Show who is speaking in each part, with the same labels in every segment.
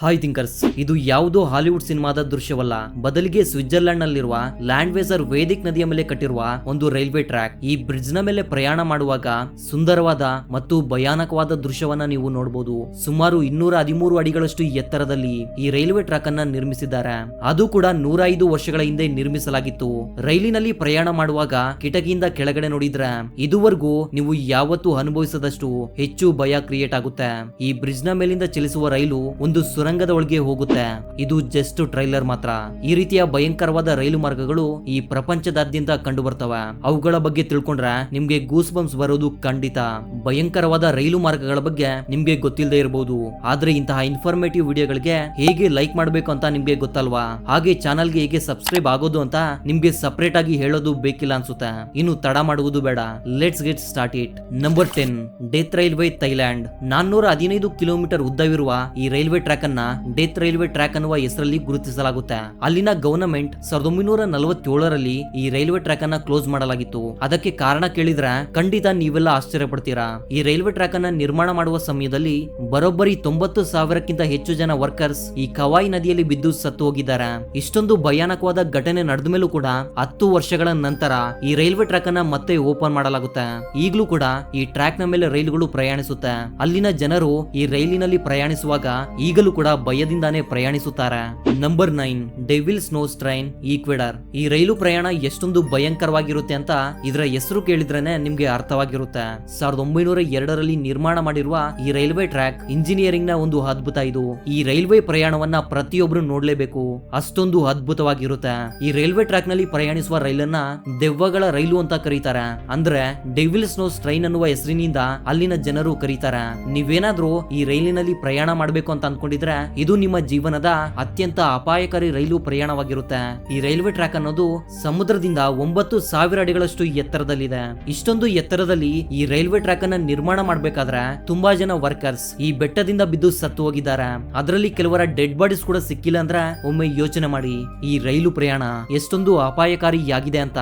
Speaker 1: Hi thinkers ಇದು ಯಾವುದೋ Hollywood ಸಿನಿಮಾದ ದೃಶ್ಯವಲ್ಲ. ಬದಲಿಗೆ ಸ್ವಿಟ್ಜರ್ಲೆಂಡ್ ನಲ್ಲಿರುವ ಲ್ಯಾಂಡ್ ವೇಸರ್ ವೇದಿಕ್ ನದಿಯ ಮೇಲೆ ಕಟ್ಟಿರುವ ಒಂದು ರೈಲ್ವೆ ಟ್ರ್ಯಾಕ್. ಈ ಬ್ರಿಡ್ಜ್ನ ಮೇಲೆ ಪ್ರಯಾಣ ಮಾಡುವಾಗ ಸುಂದರವಾದ ಮತ್ತು ಭಯಾನಕವಾದ ದೃಶ್ಯವನ್ನ ನೀವು ನೋಡಬಹುದು ಸುಮಾರು ಇನ್ನೂರ ಹದಿಮೂರು ಅಡಿಗಳಷ್ಟು ಎತ್ತರದಲ್ಲಿ ಈ ರೈಲ್ವೆ ಟ್ರ್ಯಾಕ್ ಅನ್ನ ನಿರ್ಮಿಸಿದ್ದಾರೆ. ಅದು ಕೂಡ ನೂರ ಐದು ವರ್ಷಗಳ ಹಿಂದೆ ನಿರ್ಮಿಸಲಾಗಿತ್ತು. ರೈಲಿನಲ್ಲಿ ಪ್ರಯಾಣ ಮಾಡುವಾಗ ಕಿಟಕಿಯಿಂದ ಕೆಳಗಡೆ ನೋಡಿದ್ರೆ ಇದುವರೆಗೂ ನೀವು ಯಾವತ್ತೂ ಅನುಭವಿಸದಷ್ಟು ಹೆಚ್ಚು ಭಯ ಕ್ರಿಯೇಟ್ ಆಗುತ್ತೆ. ಈ ಬ್ರಿಡ್ಜ್ನ ಮೇಲಿಂದ ಚಲಿಸುವ ರೈಲು ಒಂದು ಸುರಂಗದ ಒಳಗೆ ಹೋಗುತ್ತೆ. ಇದು ಜಸ್ಟ್ ಟ್ರೈಲರ್ ಮಾತ್ರ. ಈ ರೀತಿಯ ಭಯಂಕರವಾದ ರೈಲು ಮಾರ್ಗಗಳು ಈ ಪ್ರಪಂಚದಾದ್ಯಂತ ಕಂಡು ಬರ್ತವೆ ಅವುಗಳ ಬಗ್ಗೆ ತಿಳ್ಕೊಂಡ್ರೆ ನಿಮ್ಗೆ ಗೂಸ್ ಬಂಪ್ಸ್ ಬರೋದು ಖಂಡಿತ. ಭಯಂಕರವಾದ ರೈಲು ಮಾರ್ಗಗಳ ಬಗ್ಗೆ ನಿಮ್ಗೆ ಗೊತ್ತಿಲ್ಲದೆ ಇರಬಹುದು ಆದ್ರೆ ಇಂತಹ ಇನ್ಫಾರ್ಮೇಟಿವ್ ವಿಡಿಯೋಗಳಿಗೆ ಹೇಗೆ ಲೈಕ್ ಮಾಡಬೇಕು ಅಂತ ನಿಮ್ಗೆ ಗೊತ್ತಲ್ವಾ? ಹಾಗೆ ಚಾನಲ್ಗೆ ಹೇಗೆ ಸಬ್ಸ್ಕ್ರೈಬ್ ಆಗೋದು ಅಂತ ನಿಮ್ಗೆ ಸಪರೇಟ್ ಆಗಿ ಹೇಳೋದು ಬೇಕಿಲ್ಲ ಅನ್ಸುತ್ತೆ. ಇನ್ನು ತಡ ಮಾಡುವುದು ಬೇಡ. Let's get start it number ten death railway Thailand ನಾನ್ನೂರ ಹದಿನೈದು ಕಿಲೋಮೀಟರ್ ಉದ್ದವಿರುವ ಈ ರೈಲ್ವೆ ಟ್ರ್ಯಾಕ್ ಅನ್ನ ಡೆತ್ ರೈಲ್ವೆ ಟ್ರ್ಯಾಕ್ ಅನ್ನುವ ಹೆಸರಲ್ಲಿ ಗುರುತಿಸಲಾಗುತ್ತೆ. ಅಲ್ಲಿನ ಗವರ್ನಮೆಂಟ್ ಸಾವಿರದ ಒಂಬೈನೂರ ನಲವತ್ತೇಳರಲ್ಲಿ ಈ ರೈಲ್ವೆ ಟ್ರ್ಯಾಕ್ ಅನ್ನ ಕ್ಲೋಸ್ ಮಾಡಲಾಗಿತ್ತು. ಅದಕ್ಕೆ ಕಾರಣ ಕೇಳಿದ್ರೆ ಖಂಡಿತ ನೀವೆಲ್ಲ ಆಶ್ಚರ್ಯ ಪಡ್ತೀರಾ ಈ ರೈಲ್ವೆ ಟ್ರ್ಯಾಕ್ ಅನ್ನ ನಿರ್ಮಾಣ ಮಾಡುವ ಸಮಯದಲ್ಲಿ ಬರೋಬ್ಬರಿ ತೊಂಬತ್ತು ಸಾವಿರಕ್ಕಿಂತ ಹೆಚ್ಚು ಜನ ವರ್ಕರ್ಸ್ ಈ ಕವಾಯಿ ನದಿಯಲ್ಲಿ ಬಿದ್ದು ಸತ್ತು ಹೋಗಿದ್ದಾರೆ. ಇಷ್ಟೊಂದು ಭಯಾನಕವಾದ ಘಟನೆ ನಡೆದ ಮೇಲೂ ಕೂಡ ಹತ್ತು ವರ್ಷಗಳ ನಂತರ ಈ ರೈಲ್ವೆ ಟ್ರ್ಯಾಕ್ ಅನ್ನ ಮತ್ತೆ ಓಪನ್ ಮಾಡಲಾಗುತ್ತೆ. ಈಗಲೂ ಕೂಡ ಈ ಟ್ರ್ಯಾಕ್ನ ಮೇಲೆ ರೈಲುಗಳು ಪ್ರಯಾಣಿಸುತ್ತೆ. ಅಲ್ಲಿನ ಜನರು ಈ ರೈಲಿನಲ್ಲಿ ಪ್ರಯಾಣಿಸುವಾಗ ಈಗಲೂ ಕೂಡ ಭಯದಿಂದಾನೇ ಪ್ರಯಾಣಿಸುತ್ತಾರೆ. Number nine devil snow train Ecuador ಈ ರೈಲು ಪ್ರಯಾಣ ಎಷ್ಟೊಂದು ಭಯಂಕರವಾಗಿರುತ್ತೆ ಅಂತ ಇದರ ಹೆಸರು ಕೇಳಿದ್ರೇನೆ ನಿಮ್ಗೆ ಅರ್ಥವಾಗಿರುತ್ತೆ. ಸಾವಿರದ ಒಂಬೈನೂರ ಎರಡರಲ್ಲಿ ನಿರ್ಮಾಣ ಮಾಡಿರುವ ಈ ರೈಲ್ವೆ ಟ್ರ್ಯಾಕ್ ಇಂಜಿನಿಯರಿಂಗ್ನ ಒಂದು ಅದ್ಭುತ ಇದು. ಈ ರೈಲ್ವೆ ಪ್ರಯಾಣವನ್ನ ಪ್ರತಿಯೊಬ್ರು ನೋಡ್ಲೇಬೇಕು. ಅಷ್ಟೊಂದು ಅದ್ಭುತವಾಗಿರುತ್ತೆ. ಈ ರೈಲ್ವೆ ಟ್ರ್ಯಾಕ್ನಲ್ಲಿ ಪ್ರಯಾಣಿಸುವ ರೈಲನ್ನ ದೆವ್ವಗಳ ರೈಲು ಅಂತ ಕರೀತಾರೆ. ಅಂದ್ರೆ ಡೆವಿಲ್ ಸ್ನೋ ಟ್ರೈನ್ ಅನ್ನುವ ಹೆಸರಿನಿಂದ ಅಲ್ಲಿನ ಜನರು ಕರೀತಾರೆ. ನೀವೇನಾದ್ರೂ ಈ ರೈಲಿನಲ್ಲಿ ಪ್ರಯಾಣ ಮಾಡಬೇಕು ಅಂತ ಅನ್ಕೊಂಡಿದ್ರೆ ಇದು ನಿಮ್ಮ ಜೀವನದ ಅತ್ಯಂತ ಅಪಾಯಕಾರಿ ರೈಲು ಪ್ರಯಾಣವಾಗಿರುತ್ತೆ. ಈ ರೈಲ್ವೆ ಟ್ರ್ಯಾಕ್ ಅನ್ನೋದು ಸಮುದ್ರದಿಂದ ಒಂಬತ್ತು ಸಾವಿರ ಅಡಿಗಳಷ್ಟು ಎತ್ತರದಲ್ಲಿದೆ. ಇಷ್ಟೊಂದು ಎತ್ತರದಲ್ಲಿ ಈ ರೈಲ್ವೆ ಟ್ರ್ಯಾಕ್ ಅನ್ನ ನಿರ್ಮಾಣ ಮಾಡ್ಬೇಕಾದ್ರೆ ತುಂಬಾ ಜನ ವರ್ಕರ್ಸ್ ಈ ಬೆಟ್ಟದಿಂದ ಬಿದ್ದು ಸತ್ತು ಹೋಗಿದ್ದಾರೆ. ಅದರಲ್ಲಿ ಕೆಲವರ ಡೆಡ್ ಬಾಡೀಸ್ ಕೂಡ ಸಿಕ್ಕಿಲ್ಲ ಅಂದ್ರೆ ಒಮ್ಮೆ ಯೋಚನೆ ಮಾಡಿ. ಈ ರೈಲು ಪ್ರಯಾಣ ಎಷ್ಟೊಂದು ಅಪಾಯಕಾರಿಯಾಗಿದೆ ಅಂತ.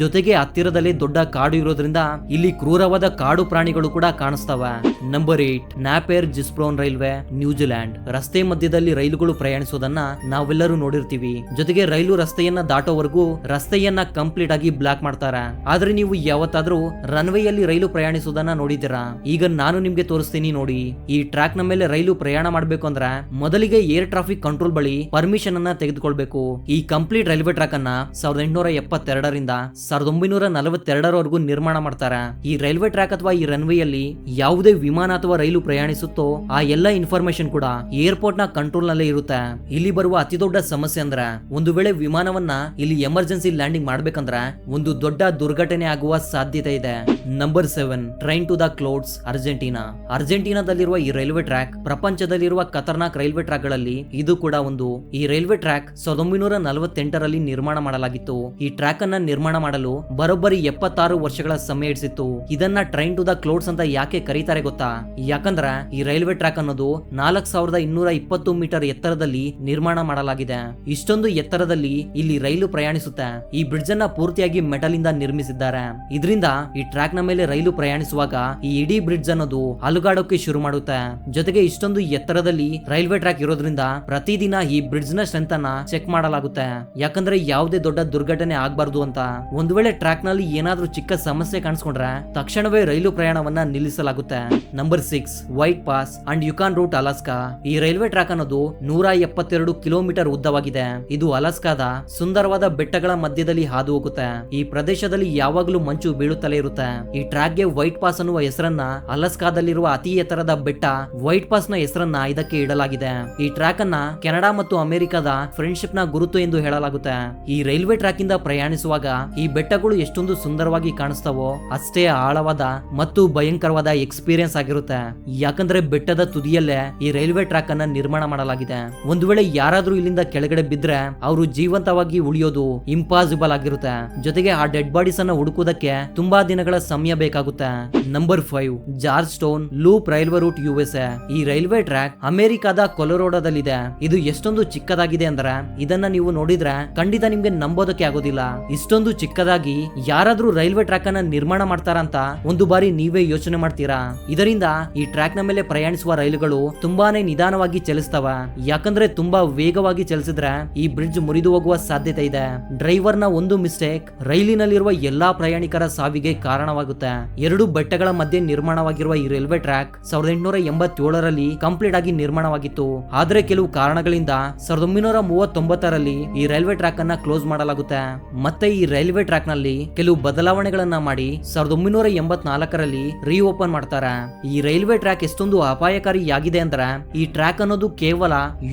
Speaker 1: ಜೊತೆಗೆ ಹತ್ತಿರದಲ್ಲಿ ದೊಡ್ಡ ಕಾಡು ಇರೋದ್ರಿಂದ ಇಲ್ಲಿ ಕ್ರೂರವಾದ ಕಾಡು ಪ್ರಾಣಿಗಳು ಕೂಡ ಕಾಣಿಸ್ತವೆ. Number eight Napier Gisborne railway New Zealand ರಸ್ತೆ ಮಧ್ಯದಲ್ಲಿ ರೈಲುಗಳು ಪ್ರಯಾಣಿಸೋದನ್ನ ನಾವೆಲ್ಲರೂ ನೋಡಿರ್ತೀವಿ. ಜೊತೆಗೆ ರೈಲು ರಸ್ತೆಯನ್ನ ದಾಟೋವರೆಗೂ ರಸ್ತೆಯನ್ನ ಕಂಪ್ಲೀಟ್ ಆಗಿ ಬ್ಲಾಕ್ ಮಾಡ್ತಾರೆ. ಆದ್ರೆ ನೀವು ಯಾವತ್ತಾದ್ರೂ ರನ್ವೇಯಲ್ಲಿ ರೈಲು ಪ್ರಯಾಣಿಸೋದನ್ನ ನೋಡಿದ್ದೀರಾ? ಈಗ ನಾನು ನಿಮ್ಗೆ ತೋರಿಸ್ತೀನಿ ನೋಡಿ. ಈ ಟ್ರ್ಯಾಕ್ನ ಮೇಲೆ ರೈಲು ಪ್ರಯಾಣ ಮಾಡ್ಬೇಕು ಅಂದ್ರೆ ಮೊದಲಿಗೆ ಏರ್ ಟ್ರಾಫಿಕ್ ಕಂಟ್ರೋಲ್ ಬಳಿ ಪರ್ಮಿಷನ್ ಅನ್ನ ತೆಗೆದುಕೊಳ್ಬೇಕು. ಈ ಕಂಪ್ಲೀಟ್ ರೈಲ್ವೆ ಟ್ರ್ಯಾಕ್ ಅನ್ನ ಸಾವಿರದ ಎಂಟುನೂರ ಎಪ್ಪತ್ತೆರಡರಿಂದ ಸಾವಿರದ ಒಂಬೈನೂರ ನಲವತ್ತೆರಡರವರೆಗೂ ನಿರ್ಮಾಣ ಮಾಡ್ತಾರೆ. ಈ ರೈಲ್ವೆ ಟ್ರ್ಯಾಕ್ ಅಥವಾ ಈ ರನ್ವೇಯಲ್ಲಿ ಯಾವುದೇ ವಿಮಾನ ಅಥವಾ ರೈಲು ಪ್ರಯಾಣಿಸುತ್ತೋ ಆ ಎಲ್ಲ ಇನ್ಫಾರ್ಮೇಶನ್ ಕೂಡ ಏರ್ಪೋರ್ಟ್ನ ಕಂಟ್ರೋಲ್ ನಲ್ಲೇ ಇರುತ್ತೆ. ಇಲ್ಲಿ ಬರುವ ಅತಿ ದೊಡ್ಡ ಸಮಸ್ಯೆ ಅಂದ್ರೆ, ಒಂದು ವೇಳೆ ವಿಮಾನವನ್ನ ಇಲ್ಲಿ ಎಮರ್ಜೆನ್ಸಿ ಲ್ಯಾಂಡಿಂಗ್ ಮಾಡ್ಬೇಕಂದ್ರೆ, ಒಂದು ದೊಡ್ಡ ದುರ್ಘಟನೆ ಆಗುವ ಸಾಧ್ಯತೆ ಇದೆ. Number seven, train to the clouds, Argentina. ಅರ್ಜೆಂಟೀನಾದಲ್ಲಿರುವ ಈ ರೈಲ್ವೆ ಟ್ರ್ಯಾಕ್, ಪ್ರಪಂಚದಲ್ಲಿರುವ ಖತರ್ನಾಕ್ ರೈಲ್ವೆ ಟ್ರ್ಯಾಕ್ಗಳಲ್ಲಿ ಇದು ಕೂಡ ಒಂದು. ಈ ರೈಲ್ವೆ ಟ್ರ್ಯಾಕ್ ಸಾವಿರದ ಒಂಬೈನೂರ ನಲವತ್ತೆಂಟರಲ್ಲಿ ನಿರ್ಮಾಣ ಮಾಡಲಾಗಿತ್ತು. ಈ ಟ್ರ್ಯಾಕ್ ಅನ್ನ ನಿರ್ಮಾಣ ಮಾಡಲು ಬರೋಬ್ಬರಿ ಎಪ್ಪತ್ತಾರು ವರ್ಷಗಳ ಸಮಯ ಹಿಡಿಸಿತ್ತು. ಇದನ್ನ ಟ್ರೈನ್ ಟು ದ ಕ್ಲೋಡ್ಸ್ ಅಂತ ಯಾಕೆ ಕರೀತಾರೆ ಗೊತ್ತಾ? ಯಾಕಂದ್ರೆ, ಈ ರೈಲ್ವೆ ಟ್ರ್ಯಾಕ್ ಅನ್ನೋದು ನಾಲ್ಕ್ ಸಾವಿರದ ಇನ್ನೂರ ಇಪ್ಪತ್ತು ಮೀಟರ್ ಎತ್ತರದಲ್ಲಿ ನಿರ್ಮಾಣ ಮಾಡಲಾಗಿದೆ. ಇಷ್ಟೊಂದು ಎತ್ತರದಲ್ಲಿ ಇಲ್ಲಿ ರೈಲು ಪ್ರಯಾಣಿಸುತ್ತೆ. ಈ ಬ್ರಿಡ್ಜ್ ಅನ್ನ ಪೂರ್ತಿಯಾಗಿ ಮೆಟಲ್ ಇಂದ ನಿರ್ಮಿಸಿದ್ದಾರೆ. ಇದರಿಂದ ಈ ಟ್ರ್ಯಾಕ್ನ ಮೇಲೆ ರೈಲು ಪ್ರಯಾಣಿಸುವಾಗ ಈ ಇಡೀ ಬ್ರಿಡ್ಜ್ ಅನ್ನೋದು ಅಲುಗಾಡೋಕೆ ಶುರು ಮಾಡುತ್ತೆ. ಜೊತೆಗೆ ಇಷ್ಟೊಂದು ಎತ್ತರದಲ್ಲಿ ರೈಲ್ವೆ ಟ್ರ್ಯಾಕ್ ಇರೋದ್ರಿಂದ ಪ್ರತಿದಿನ ಈ ಬ್ರಿಡ್ಜ್ನ ಸ್ಟ್ರೆಂತ್ ಅನ್ನ ಚೆಕ್ ಮಾಡಲಾಗುತ್ತೆ. ಯಾಕಂದ್ರೆ ಯಾವುದೇ ದೊಡ್ಡ ದುರ್ಘಟನೆ ಆಗಬಾರದು ಅಂತ. ಒಂದು ವೇಳೆ ಟ್ರ್ಯಾಕ್ನಲ್ಲಿ ಏನಾದ್ರೂ ಚಿಕ್ಕ ಸಮಸ್ಯೆ ಕಾಣಿಸ್ಕೊಂಡ್ರೆ ತಕ್ಷಣವೇ ರೈಲು ಪ್ರಯಾಣವನ್ನ ನಿಲ್ಲಿಸಲಾಗುತ್ತೆ. Number six, White Pass and Yukon route Alaska. ಈ ರೈಲ್ವೆ ಟ್ರ್ಯಾಕ್ ಅನ್ನೋದು ನೂರ ಎಪ್ಪತ್ತೆರಡು ಕಿಲೋಮೀಟರ್ ಉದ್ದವಾಗಿದೆ. ಇದು ಅಲಸ್ಕಾದ ಸುಂದರವಾದ ಬೆಟ್ಟಗಳ ಮಧ್ಯದಲ್ಲಿ ಹಾದು ಹೋಗುತ್ತೆ ಈ ಪ್ರದೇಶದಲ್ಲಿ ಯಾವಾಗಲೂ ಮಂಚು ಬೀಳುತ್ತಲೇ ಇರುತ್ತೆ. ಈ ಟ್ರ್ಯಾಕ್ಗೆ ವೈಟ್ ಪಾಸ್ ಅನ್ನುವ ಹೆಸರನ್ನ ಅಲಸ್ಕಾದಲ್ಲಿರುವ ಅತಿ ಎತ್ತರದ ಬೆಟ್ಟ ವೈಟ್ ಪಾಸ್ನ ಹೆಸರನ್ನ ಇದಕ್ಕೆ ಇಡಲಾಗಿದೆ. ಈ ಟ್ರ್ಯಾಕ್ ಅನ್ನ ಕೆನಡಾ ಮತ್ತು ಅಮೆರಿಕದ ಫ್ರೆಂಡ್ಶಿಪ್ನ ಗುರುತು ಎಂದು ಹೇಳಲಾಗುತ್ತೆ. ಈ ರೈಲ್ವೆ ಟ್ರ್ಯಾಕ್ ಇಂದ ಪ್ರಯಾಣಿಸುವಾಗ ಈ ಬೆಟ್ಟಗಳು ಎಷ್ಟೊಂದು ಸುಂದರವಾಗಿ ಕಾಣಿಸ್ತವೋ ಅಷ್ಟೇ ಆಳವಾದ ಮತ್ತು ಭಯಂಕರವಾದ ಎಕ್ಸ್ಪೀರಿಯನ್ಸ್ ಆಗಿರುತ್ತೆ. ಯಾಕಂದ್ರೆ ಬೆಟ್ಟದ ತುದಿಯಲ್ಲೇ ಈ ರೈಲ್ವೆ ಟ್ರ್ಯಾಕ್ ಅನ್ನ ನಿರ್ಮಾಣ ಮಾಡಲಾಗಿದೆ. ಒಂದು ವೇಳೆ ಯಾರಾದ್ರೂ ಇಲ್ಲಿಂದ ಕೆಳಗಡೆ ಬಿದ್ರೆ ಅವರು ಜೀವಂತವಾಗಿ ಉಳಿಯೋದು ಇಂಪಾಸಿಬಲ್ ಆಗಿರುತ್ತೆ. ಜೊತೆಗೆ ಆ ಡೆಡ್ ಬಾಡೀಸ್ ಅನ್ನ ಹುಡುಕುವುದಕ್ಕೆ ತುಂಬಾ ದಿನಗಳ ಸಮಯ ಬೇಕಾಗುತ್ತೆ. Number five Georgetown loop railway route U S A ಈ ರೈಲ್ವೆ ಟ್ರ್ಯಾಕ್ ಅಮೆರಿಕಾದ ಕೊಲರೋಡದಲ್ಲಿದೆ. ಇದು ಎಷ್ಟೊಂದು ಚಿಕ್ಕದಾಗಿದೆ ಅಂದ್ರೆ ಇದನ್ನ ನೀವು ನೋಡಿದ್ರೆ ಖಂಡಿತ ನಿಮ್ಗೆ ನಂಬೋದಕ್ಕೆ ಆಗೋದಿಲ್ಲ. ಇಷ್ಟೊಂದು ಚಿಕ್ಕದಾಗಿ ಯಾರಾದ್ರೂ ರೈಲ್ವೆ ಟ್ರ್ಯಾಕ್ ಅನ್ನ ನಿರ್ಮಾಣ ಮಾಡ್ತಾರಂತ ಒಂದು ಬಾರಿ ನೀವೇ ಯೋಚನೆ ಮಾಡ್ತೀರಾ? ಇದರಿಂದ ಈ ಟ್ರ್ಯಾಕ್ನ ಮೇಲೆ ಪ್ರಯಾಣಿಸುವ ರೈಲುಗಳು ತುಂಬಾನೇ ನಿಧಾನವಾಗಿ ವೇಗವಾಗಿ ಚಲಿಸ್ತವ. ಯಾಕಂದ್ರೆ ತುಂಬಾ ವೇಗವಾಗಿ ಚಲಿಸಿದ್ರೆ ಈ ಬ್ರಿಡ್ಜ್ ಮುರಿದು ಹೋಗುವ ಸಾಧ್ಯತೆ ಇದೆ. ಡ್ರೈವರ್ನ ಒಂದು ಮಿಸ್ಟೇಕ್, ರೈಲಿನಲ್ಲಿರುವ ಎಲ್ಲಾ ಪ್ರಯಾಣಿಕರ ಸಾವಿಗೆ ಕಾರಣವಾಗುತ್ತೆ. ಎರಡು ಬೆಟ್ಟಗಳ ಮಧ್ಯೆ ನಿರ್ಮಾಣವಾಗಿರುವ ಈ ರೈಲ್ವೆ ಟ್ರ್ಯಾಕ್ ಸಾವಿರದ ಎಂಟುನೂರ ಎಂಬತ್ತೇಳರಲ್ಲಿ ಕಂಪ್ಲೀಟ್ ಆಗಿ ನಿರ್ಮಾಣವಾಗಿತ್ತು. ಆದ್ರೆ ಕೆಲವು ಕಾರಣಗಳಿಂದ ಸಾವಿರದ ಒಂಬೈನೂರ ಮೂವತ್ತೊಂಬತ್ತರಲ್ಲಿ ಈ ರೈಲ್ವೆ ಟ್ರ್ಯಾಕ್ ಅನ್ನ ಕ್ಲೋಸ್ ಮಾಡಲಾಗುತ್ತೆ. ಮತ್ತೆ ಈ ರೈಲ್ವೆ ಟ್ರ್ಯಾಕ್ನಲ್ಲಿ ಕೆಲವು ಬದಲಾವಣೆಗಳನ್ನ ಮಾಡಿ ಸಾವಿರದ ಒಂಬೈನೂರ ಎಂಬತ್ನಾಲ್ಕರಲ್ಲಿ ರೀ ಓಪನ್ ಮಾಡ್ತಾರೆ. ಈ ರೈಲ್ವೆ ಟ್ರ್ಯಾಕ್ ಎಷ್ಟೊಂದು ಅಪಾಯಕಾರಿಯಾಗಿದೆ ಅಂದ್ರೆ ಈ ಟ್ರ್ಯಾಕ್ ಅನ್ನೋದು ಕೇವಲ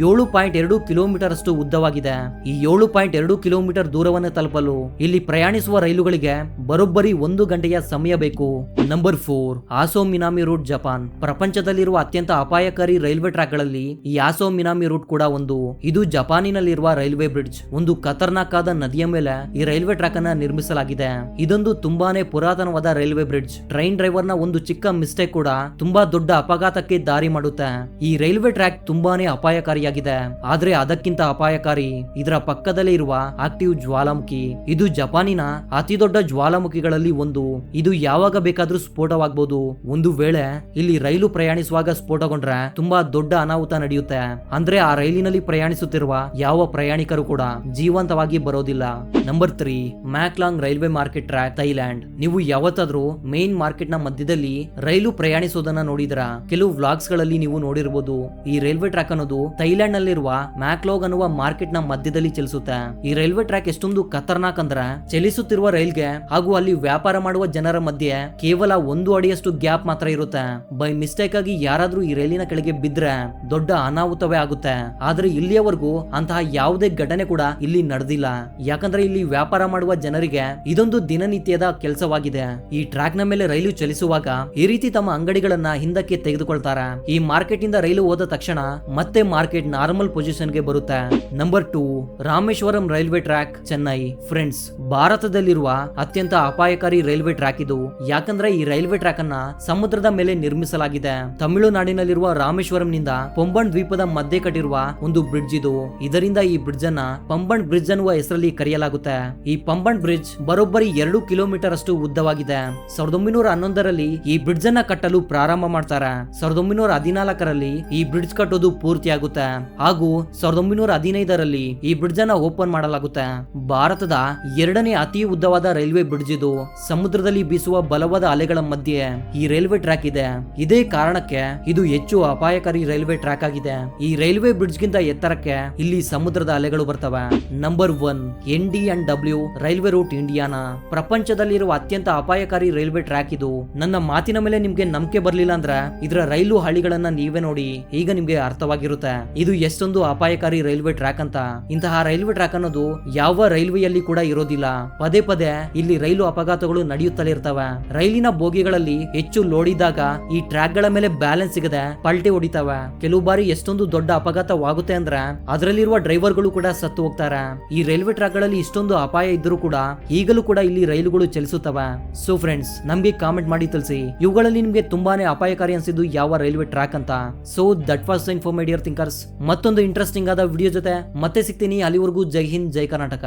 Speaker 1: ಏಳು ಪಾಯಿಂಟ್ ಎರಡು ಕಿಲೋಮೀಟರ್ ಅಷ್ಟು ಉದ್ದವಾಗಿದೆ. ಈ ಏಳು ಪಾಯಿಂಟ್ ಎರಡು ಕಿಲೋಮೀಟರ್ ದೂರವನ್ನು ತಲುಪಲು ಇಲ್ಲಿ ಪ್ರಯಾಣಿಸುವ ರೈಲುಗಳಿಗೆ ಬರೋಬ್ಬರಿ ಒಂದು ಗಂಟೆಯ ಸಮಯ ಬೇಕು. Number four, Aso Minami route Japan. ಪ್ರಪಂಚದಲ್ಲಿರುವ ಅತ್ಯಂತ ಅಪಾಯಕಾರಿ ರೈಲ್ವೆ ಟ್ರ್ಯಾಕ್ಗಳಲ್ಲಿ ಈ ಆಸೋ ಮಿನಾಮಿ ರೂಟ್ ಕೂಡ ಒಂದು. ಇದು ಜಪಾನಿನಲ್ಲಿರುವ ರೈಲ್ವೆ ಬ್ರಿಡ್ಜ್. ಒಂದು ಖತರ್ನಾಕ್ ಆದ ನದಿಯ ಮೇಲೆ ಈ ರೈಲ್ವೆ ಟ್ರ್ಯಾಕ್ ಅನ್ನ ನಿರ್ಮಿಸಲಾಗಿದೆ. ಇದೊಂದು ತುಂಬಾನೇ ಪುರಾತನವಾದ ರೈಲ್ವೆ ಬ್ರಿಡ್ಜ್. ಟ್ರೈನ್ ಡ್ರೈವರ್ನ ಒಂದು ಚಿಕ್ಕ ಮಿಸ್ಟೇಕ್ ಕೂಡ ತುಂಬಾ ದೊಡ್ಡ ಅಪಘಾತಕ್ಕೆ ದಾರಿ ಮಾಡುತ್ತೆ. ಈ ರೈಲ್ವೆ ಟ್ರ್ಯಾಕ್ ತುಂಬಾನೇ ಅಪಾಯಕಾರಿಯಾಗಿದೆ. ಆದ್ರೆ ಅದಕ್ಕಿಂತ ಅಪಾಯಕಾರಿ ಇದರ ಪಕ್ಕದಲ್ಲೇ ಇರುವ ಆಕ್ಟಿವ್ ಜ್ವಾಲಾಮುಖಿ. ಇದು ಜಪಾನಿನ ಅತಿ ದೊಡ್ಡ ಜ್ವಾಲಾಮುಖಿಗಳಲ್ಲಿ ಒಂದು. ಇದು ಯಾವಾಗ ಬೇಕಾದ್ರೂ ಸ್ಫೋಟವಾಗಬಹುದು ಒಂದು ವೇಳೆ ಇಲ್ಲಿ ರೈಲು ಪ್ರಯಾಣಿಸುವಾಗ ಸ್ಫೋಟಗೊಂಡ್ರೆ ತುಂಬಾ ದೊಡ್ಡ ಅನಾಹುತ ನಡೆಯುತ್ತೆ. ಅಂದ್ರೆ ಆ ರೈಲಿನಲ್ಲಿ ಪ್ರಯಾಣಿಸುತ್ತಿರುವ ಯಾವ ಪ್ರಯಾಣಿಕರು ಕೂಡ ಜೀವಂತವಾಗಿ ಬರೋದಿಲ್ಲ. Number three, Maeklong railway market track, Thailand. ನೀವು ಯಾವತ್ತಾದ್ರೂ ಮೇನ್ ಮಾರ್ಕೆಟ್ನ ಮಧ್ಯದಲ್ಲಿ ರೈಲು ಪ್ರಯಾಣಿಸೋದನ್ನ ನೋಡಿದ್ರ? ಕೆಲವು ವ್ಲಾಗ್ಸ್ಗಳಲ್ಲಿ ನೀವು ನೋಡಿರಬಹುದು ಈ ರೈಲ್ವೆ ಟ್ರ್ಯಾಕ್ ಅನ್ನೋದು ಥೈಲ್ಯಾಂಡ್ ನಲ್ಲಿರುವ ಮ್ಯಾಕ್ಲೋಗ್ ಅನ್ನುವ ಮಾರ್ಕೆಟ್ನ ಮಧ್ಯದಲ್ಲಿ ಚಲಿಸುತ್ತೆ. ಈ ರೈಲ್ವೆ ಟ್ರ್ಯಾಕ್ ಎಷ್ಟೊಂದು ಖತರ್ನಾಕ್ ಅಂದ್ರೆ ಚಲಿಸುತ್ತಿರುವ ರೈಲ್ಗೆ ಹಾಗೂ ಅಲ್ಲಿ ವ್ಯಾಪಾರ ಮಾಡುವ ಜನರ ಮಧ್ಯೆ ಕೇವಲ ಒಂದು ಅಡಿಯಷ್ಟು ಗ್ಯಾಪ್ ಮಾತ್ರ ಇರುತ್ತೆ. ಬೈ ಮಿಸ್ಟೇಕ್ ಆಗಿ ಯಾರಾದ್ರೂ ಈ ರೈಲಿನ ಕೆಳಗೆ ಬಿದ್ರೆ ದೊಡ್ಡ ಅನಾಹುತವೇ ಆಗುತ್ತೆ. ಆದ್ರೆ ಇಲ್ಲಿಯವರೆಗೂ ಅಂತಹ ಯಾವುದೇ ಘಟನೆ ಕೂಡ ಇಲ್ಲಿ ನಡೆದಿಲ್ಲ. ಯಾಕಂದ್ರೆ ಇಲ್ಲಿ ವ್ಯಾಪಾರ ಮಾಡುವ ಜನರಿಗೆ ಇದೊಂದು ದಿನನಿತ್ಯದ ಕೆಲಸವಾಗಿದೆ. ಈ ಟ್ರ್ಯಾಕ್ನ ಮೇಲೆ ರೈಲು ಚಲಿಸುವಾಗ ಈ ರೀತಿ ತಮ್ಮ ಅಂಗಡಿಗಳನ್ನ ಹಿಂದಕ್ಕೆ ತೆಗೆದುಕೊಳ್ತಾರೆ. ಈ ಮಾರ್ಕೆಟ್ ಇಂದ ರೈಲು ಹೋದ ತಕ್ಷಣ ಮತ್ತೆ ಮಾರ್ಕೆಟ್ ನಾರ್ಮಲ್ ಪೊಸಿಷನ್ಗೆ ಬರುತ್ತೆ. Number two, Rameswaram railway track, Chennai. Friends, ಭಾರತದಲ್ಲಿರುವ ಅತ್ಯಂತ ಅಪಾಯಕಾರಿ ರೈಲ್ವೆ ಟ್ರ್ಯಾಕ್ ಇದು. ಯಾಕಂದ್ರೆ ಈ ರೈಲ್ವೆ ಟ್ರ್ಯಾಕ್ ಅನ್ನ ಸಮುದ್ರದ ಮೇಲೆ ನಿರ್ಮಿಸಲಾಗಿದೆ. ತಮಿಳುನಾಡಿನಲ್ಲಿರುವ ರಾಮೇಶ್ವರಂನಿಂದ ಪೊಂಬಣ್ ದ್ವೀಪದ ಮಧ್ಯೆ ಕಟ್ಟಿರುವ ಒಂದು ಬ್ರಿಡ್ಜ್ ಇದು. ಇದರಿಂದ ಈ ಬ್ರಿಡ್ಜ್ ಅನ್ನ ಪಂಬಣ್ ಬ್ರಿಡ್ಜ್ ಅನ್ನುವ ಹೆಸರಲ್ಲಿ ಕರೆಯಲಾಗುತ್ತೆ. ಈ ಪಂಬಣ್ ಬ್ರಿಡ್ಜ್ ಬರೋಬ್ಬರಿ ಎರಡು ಕಿಲೋಮೀಟರ್ ಅಷ್ಟು ಉದ್ದವಾಗಿದೆ. ಸಾವಿರದ ಒಂಬೈನೂರ ಹನ್ನೊಂದರಲ್ಲಿ ಈ ಬ್ರಿಡ್ಜ್ ಅನ್ನ ಕಟ್ಟಲು ಪ್ರಾರಂಭ ಮಾಡ್ತಾರೆ. ಸಾವಿರದ ಒಂಬೈನೂರ ಹದಿನಾಲ್ಕರಲ್ಲಿ ಈ ಬ್ರಿಡ್ಜ್ ಕಟ್ಟೋದು ಪೂರ್ತಿಯಾಗುತ್ತೆ ಹಾಗೂ ಸಾವಿರದ ಒಂಬೈನೂರ ಹದಿನೈದರಲ್ಲಿ ಈ ಬ್ರಿಡ್ಜ್ ಅನ್ನ ಓಪನ್ ಮಾಡಲಾಗುತ್ತೆ? ಭಾರತದ ಎರಡನೇ ಅತಿ ಉದ್ದವಾದ ರೈಲ್ವೆ ಬ್ರಿಡ್ಜ್ ಇದು. ಸಮುದ್ರದಲ್ಲಿ ಬೀಸುವ ಬಲವಾದ ಅಲೆಗಳ ಮಧ್ಯೆ ಈ ರೈಲ್ವೆ ಟ್ರ್ಯಾಕ್ ಇದೆ. ಇದೇ ಕಾರಣಕ್ಕೆ ಇದು ಹೆಚ್ಚು ಅಪಾಯಕಾರಿ ರೈಲ್ವೆ ಟ್ರ್ಯಾಕ್ ಆಗಿದೆ. ಈ ರೈಲ್ವೆ ಬ್ರಿಡ್ಜ್ ಗಿಂತ ಎತ್ತರಕ್ಕೆ ಇಲ್ಲಿ ಸಮುದ್ರದ ಅಲೆಗಳು ಬರ್ತವೆ. Number one, N D and W, railway route Indiana. ಪ್ರಪಂಚದಲ್ಲಿರುವ ಅತ್ಯಂತ ಅಪಾಯಕಾರಿ ರೈಲ್ವೆ ಟ್ರ್ಯಾಕ್ ಇದು. ನನ್ನ ಮಾತಿನ ಮೇಲೆ ನಿಮ್ಗೆ ನಂಬಿಕೆ ಬರ್ಲಿಲ್ಲ ಅಂದ್ರೆ ಇದರ ರೈಲು ಹಳಿಗಳನ್ನ ನೀವೇ ನೋಡಿ. ಈಗ ನಿಮ್ಗೆ ಅರ್ಥವಾಗಿರುತ್ತೆ. ಇದು ಎಷ್ಟೊಂದು ಅಪಾಯಕಾರಿ ರೈಲ್ವೆ ಟ್ರ್ಯಾಕ್ ಅಂತ. ಇಂತಹ ರೈಲ್ವೆ ಟ್ರ್ಯಾಕ್ ಅನ್ನೋದು ಯಾವ ರೈಲ್ವೆಯಲ್ಲಿ ಕೂಡ ಇರೋದಿಲ್ಲ. ಪದೇ ಪದೇ ಇಲ್ಲಿ ರೈಲು ಅಪಘಾತಗಳು ನಡೆಯುತ್ತಲೇ ಇರ್ತವೆ. ರೈಲಿನ ಬೋಗಿಗಳಲ್ಲಿ ಹೆಚ್ಚು ಲೋಡ್ ಇದ್ದಾಗ ಈ ಟ್ರ್ಯಾಕ್ಗಳ ಮೇಲೆ ಬ್ಯಾಲೆನ್ಸ್ ಸಿಗದೆ ಪಲ್ಟಿ ಹೊಡಿತವೆ. ಕೆಲವು ಬಾರಿ ಎಷ್ಟೊಂದು ದೊಡ್ಡ ಅಪಘಾತವಾಗುತ್ತೆ ಅಂದ್ರೆ ಅದರಲ್ಲಿರುವ ಡ್ರೈವರ್ಗಳು ಕೂಡ ಸತ್ತು ಹೋಗ್ತಾರೆ. ಈ ರೈಲ್ವೆ ಟ್ರ್ಯಾಕ್ಗಳಲ್ಲಿ ಇಷ್ಟೊಂದು ಅಪಾಯ ಇದ್ರೂ ಕೂಡ ಈಗಲೂ ಕೂಡ ಇಲ್ಲಿ ರೈಲುಗಳು ಚಲಿಸುತ್ತವೆ. ಸೊ ಫ್ರೆಂಡ್ಸ್ ನಮ್ಗೆ ಕಾಮೆಂಟ್ ಮಾಡಿ ತಿಳಿಸಿ. ಇವುಗಳಲ್ಲಿ ನಿಮ್ಗೆ ತುಂಬಾನೇ ಅಪಾಯಕಾರಿ ಅನ್ಸಿದ್ದು ಯಾವ ರೈಲ್ವೆ ಟ್ರ್ಯಾಕ್ ಅಂತ. So that was Informedia Thinkers ಮತ್ತೊಂದು ಇಂಟ್ರೆಸ್ಟಿಂಗ್ ಆದ ವಿಡಿಯೋ ಜೊತೆ ಮತ್ತೆ ಸಿಗ್ತೀನಿ ಅಲ್ಲಿವರೆಗೂ ಜೈ ಹಿಂದ್ ಜೈ ಕರ್ನಾಟಕ.